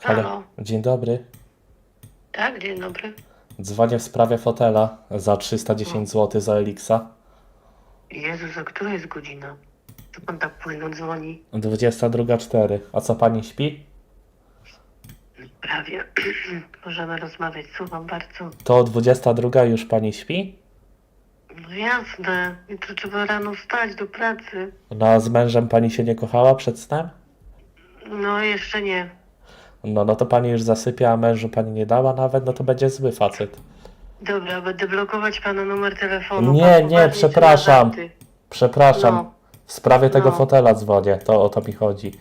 Halo. Dzień dobry. Tak, dzień dobry. Dzwonię w sprawie fotela za 310 zł za Elixa. Jezus, a która jest godzina? Co pan tak późno dzwoni? 22.04. A co pani śpi? Prawie. Możemy rozmawiać, słucham bardzo. To 22 już pani śpi? No jasne, jutro trzeba rano wstać do pracy. No a z mężem pani się nie kochała przed snem? No jeszcze nie. No, no to pani już zasypia, a mężu pani nie dała nawet, no to będzie zły facet. Dobra, będę blokować pana numer telefonu. Nie, Pan nie, poważnie przepraszam. Przepraszam, No. w sprawie tego No. fotela dzwonię, to o to mi chodzi.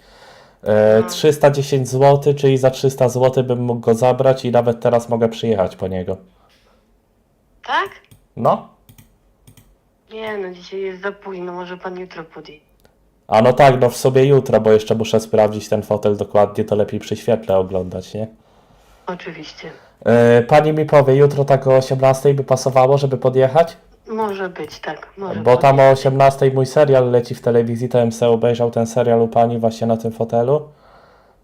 E, No. 310 zł, czyli za 300 zł bym mógł go zabrać i nawet teraz mogę przyjechać po niego. Tak? No? Nie, no dzisiaj jest za późno, może pan jutro podje. A no tak, no w sobie jutro, bo jeszcze muszę sprawdzić ten fotel dokładnie, to lepiej przy świetle oglądać, nie? Oczywiście. E, pani mi powie, jutro tak o 18 by pasowało, żeby podjechać? Może być, tak. Może Bo tam o 18 mój serial leci w telewizji, to bym se obejrzał ten serial u pani właśnie na tym fotelu.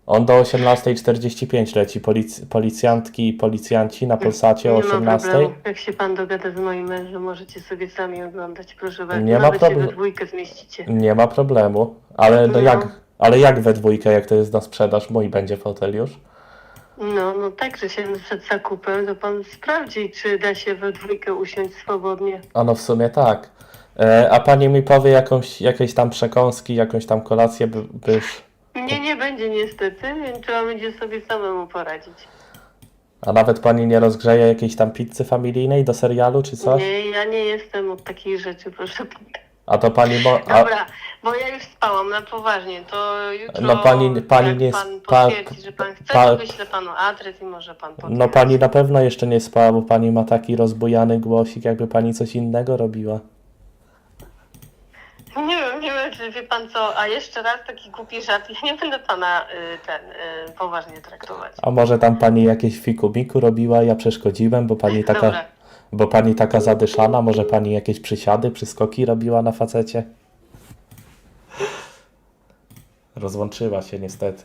On do 18.45 leci, Polic- policjantki i policjanci na Polsacie o Nie ma 18. problemu. Jak się pan dogada z moim mężem, możecie sobie sami oglądać, proszę bardzo. Nie ma Nawet się problemu. we dwójkę zmieścicie. Nie ma problemu, ale no No. jak, ale jak we dwójkę, jak to jest na sprzedaż, mój będzie fotel już? No, no tak, że się przed zakupem, to pan sprawdzi, czy da się we dwójkę usiąść swobodnie. A no w sumie tak. E, a pani mi powie jakąś, jakieś tam przekąski, jakąś tam kolację, by, byś... Nie, nie będzie niestety, więc trzeba będzie sobie samemu poradzić. A nawet pani nie rozgrzeje jakiejś tam pizzy familijnej do serialu czy coś? Nie, ja nie jestem od takich rzeczy, proszę pana. A to pani mo... A, Dobra, bo ja już spałam na poważnie, to jutro No pani- pani jak nie pan spa- potwierdzi, że pan chce, pa- to wyślę panu adres i może pan podjechać. no pani na pewno jeszcze nie spała, bo pani ma taki rozbujany głosik, jakby pani coś innego robiła. Nie wiem, nie wiem, czy wie pan co, a jeszcze raz taki głupi żart, ja nie będę pana y, ten y, poważnie traktować. A może tam pani jakieś fiku-miku robiła, ja przeszkodziłem, bo pani taka... Dobra. Bo pani taka zadyszana, może pani jakieś przysiady, przyskoki robiła na facecie? Rozłączyła się niestety.